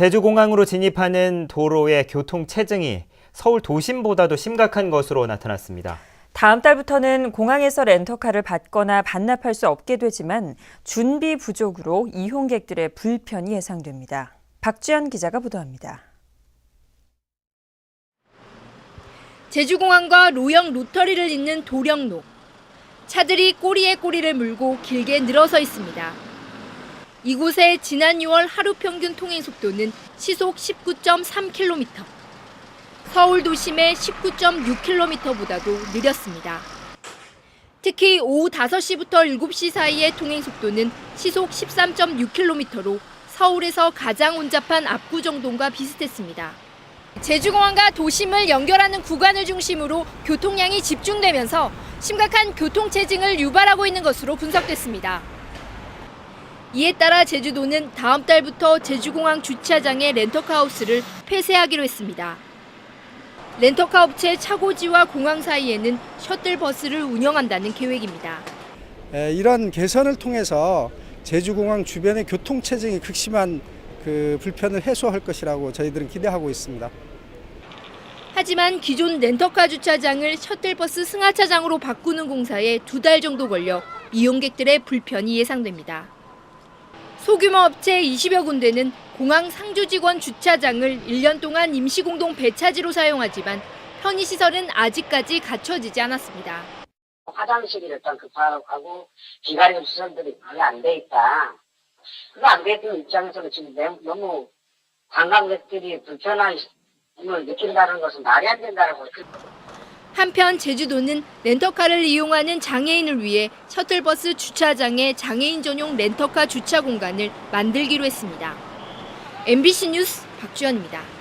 제주공항으로 진입하는 도로의 교통 체증이 서울 도심보다도 심각한 것으로 나타났습니다. 다음 달부터는 공항에서 렌터카를 받거나 반납할 수 없게 되지만 준비 부족으로 이용객들의 불편이 예상됩니다. 박지연 기자가 보도합니다. 제주공항과 로영 로터리를 잇는 도령로. 차들이 꼬리에 꼬리를 물고 길게 늘어서 있습니다. 이곳의 지난 6월 하루 평균 통행 속도는 시속 19.3km. 서울 도심의 19.6km보다도 느렸습니다. 특히 오후 5시부터 7시 사이의 통행 속도는 시속 13.6km로 서울에서 가장 혼잡한 압구정동과 비슷했습니다. 제주공항과 도심을 연결하는 구간을 중심으로 교통량이 집중되면서 심각한 교통체증을 유발하고 있는 것으로 분석됐습니다. 이에 따라 제주도는 다음 달부터 제주공항 주차장의 렌터카 하우스를 폐쇄하기로 했습니다. 렌터카 업체 차고지와 공항 사이에는 셔틀버스를 운영한다는 계획입니다. 에, 이런 개선을 통해서 제주공항 주변의 교통 체증이 극심한 그 불편을 해소할 것이라고 저희들은 기대하고 있습니다. 하지만 기존 렌터카 주차장을 셔틀버스 승하차장으로 바꾸는 공사에 두 달 정도 걸려 이용객들의 불편이 예상됩니다. 소규모 업체 20여 군데는 공항 상주 직원 주차장을 1년 동안 임시공동 배차지로 사용하지만 편의시설은 아직까지 갖춰지지 않았습니다. 화장실이 일단 급하고 기다리는 시설들이 많이 안 돼 있다. 그거 안 되는 입장에서는 지금 내- 너무 관광객들이 불편함을 느낀다는 것은 말이 안 된다고. 한편 제주도는 렌터카를 이용하는 장애인을 위해 셔틀버스 주차장에 장애인 전용 렌터카 주차 공간을 만들기로 했습니다. MBC 뉴스 박주연입니다.